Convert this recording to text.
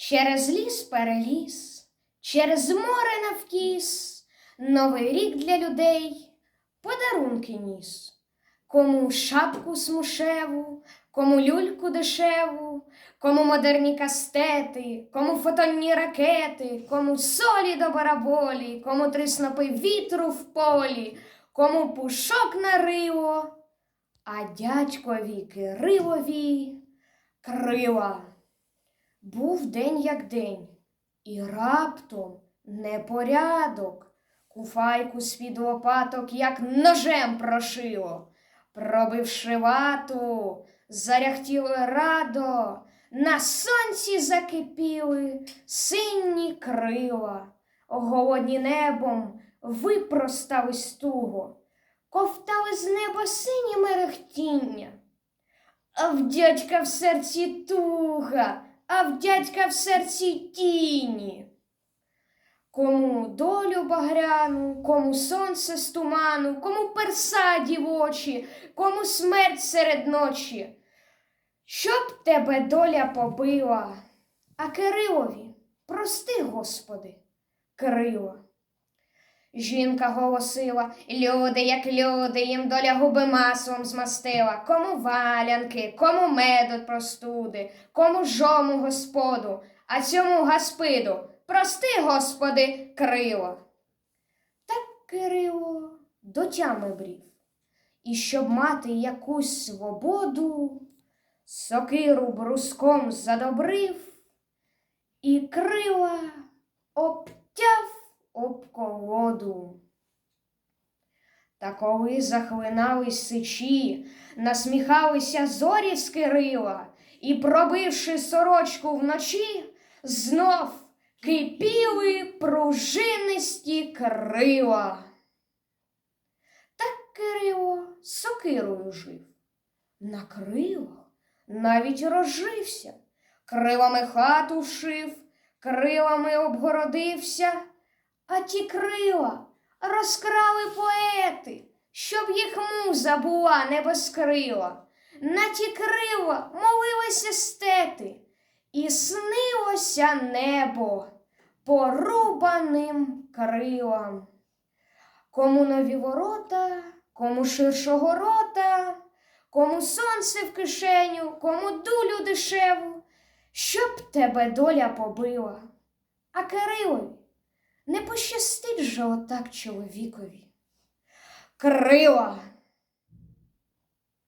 через ліс переліз, через море навкіс, Новий рік для людей подарунки ніс. Кому шапку смушеву, кому люльку дешеву, кому модерні кастети, кому фотонні ракети, кому солі до бараболі, кому три снопи вітру в полі, кому пушок на риво, а дядькові Кирилові крила. Був день як день, і раптом непорядок. Куфайку з-під лопаток, як ножем прошило. Пробивши вату, заряхтіли радо, на сонці закипіли сині крила, голодні небом випростались туго, ковтали з неба сині мерехтіння. А в дядька в серці туга, а в дядька в серці тіні. Кому долю багряну, кому сонце з туману, кому персаді в очі, кому смерть серед ночі. Щоб тебе доля побила, а Кирилові, прости, Господи, крила. Жінка голосила, люди, як люди, їм доля губи маслом змастила, кому валянки, кому меду простуди, кому жому господу, а цьому гаспиду. Прости, Господи, крило. Так Кирило до тями брів, і щоб мати якусь свободу, сокиру бруском задобрив, і крила обтяв об колоду. Та коли захлинались сичі, насміхалися зорі з Кирила, і, пробивши сорочку вночі, знов кипіли пружинисті крила. Так Кирило сокирою жив, на крилах навіть розжився, крилами хату шив, крилами обгородився, а ті крила розкрали поети, щоб їх муза була не безкрила. На ті крила молилися стети. І снилося небо порубаним крилам. Кому нові ворота, кому ширшого рота, кому сонце в кишеню, кому дулю дешеву, щоб тебе доля побила. А Кирилові не пощастить же отак чоловікові. Крила